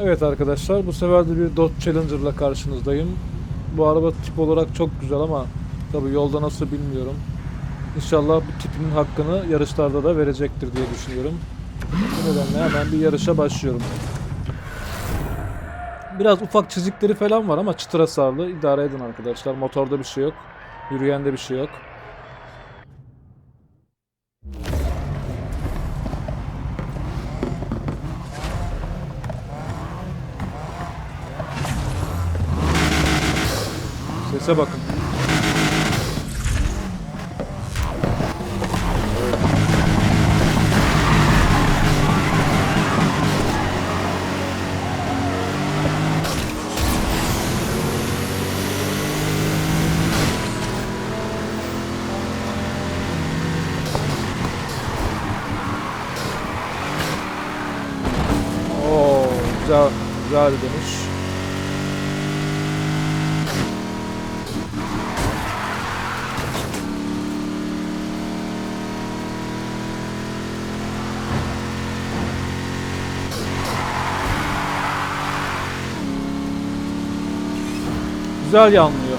Evet arkadaşlar bu sefer de bir Dodge Challenger ile karşınızdayım. Bu araba tip olarak çok güzel ama tabi yolda nasıl bilmiyorum. İnşallah bu tipinin hakkını yarışlarda da verecektir diye düşünüyorum. Bu nedenle hemen bir yarışa başlıyorum. Biraz ufak çizikleri falan var ama çıtır hasarlı. idare edin arkadaşlar. Motorda bir şey yok. Yürüyende bir şey yok. Sese bakın. Güzel, güzel bir Güzel yanlıyor.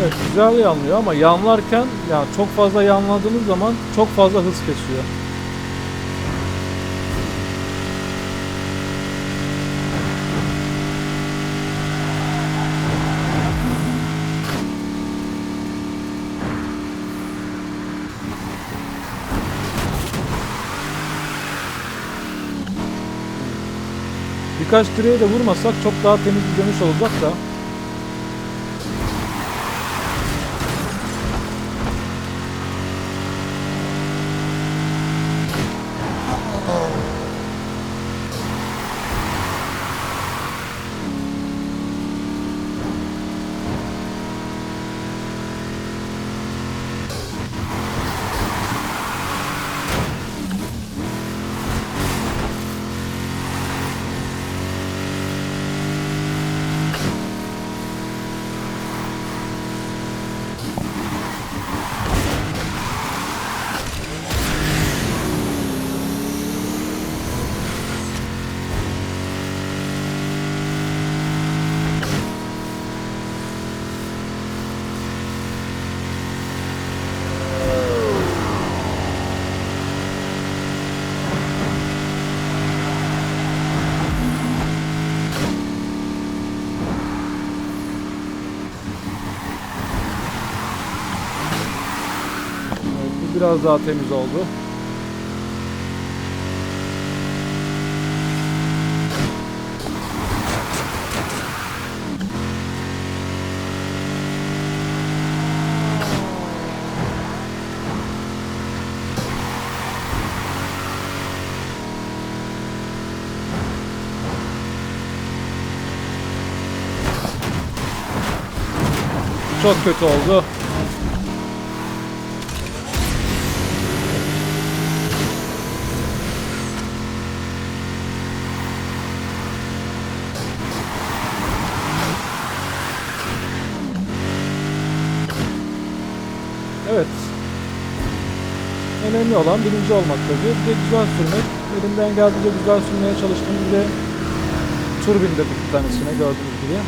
Evet güzel yanlıyor ama yanlarken yani çok fazla yanladığınız zaman çok fazla hız kesiyor. Birkaç direğe de vurmasak çok daha temiz bir dönüş olacak da. Biraz daha temiz oldu. Çok kötü oldu. Evet. Önemli olan birinci olmak tabii. Bir de güzel sürmek. Elimden geldiğince güzel sürmeye çalıştım. Bir de tur bindirdim bir tanesine gördüğünüz gibi.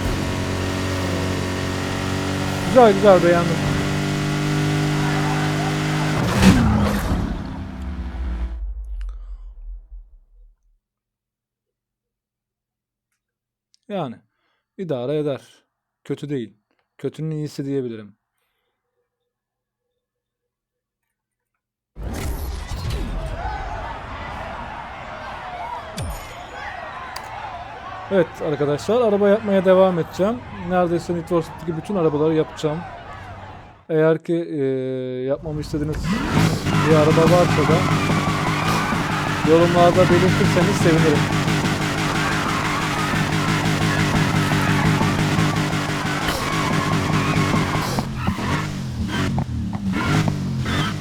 Güzel güzel beğendim. Yani idare eder. Kötü değil. Kötünün iyisi diyebilirim. Evet arkadaşlar araba yapmaya devam edeceğim. Neredeyse Need for bütün arabaları yapacağım. Eğer ki e, yapmamı istediğiniz bir araba varsa da yorumlarda belirtirseniz sevinirim.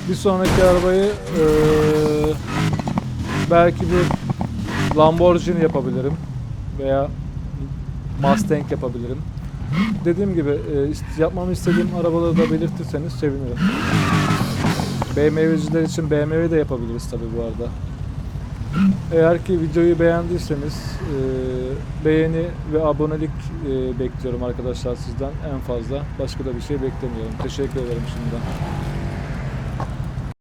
Bir sonraki arabayı e, belki bir Lamborghini yapabilirim veya Mustang yapabilirim. Dediğim gibi e, yapmamı istediğim arabaları da belirtirseniz sevinirim. BMW'ciler için BMW de yapabiliriz tabi bu arada. Eğer ki videoyu beğendiyseniz e, beğeni ve abonelik e, bekliyorum arkadaşlar sizden en fazla. Başka da bir şey beklemiyorum. Teşekkür ederim şimdiden.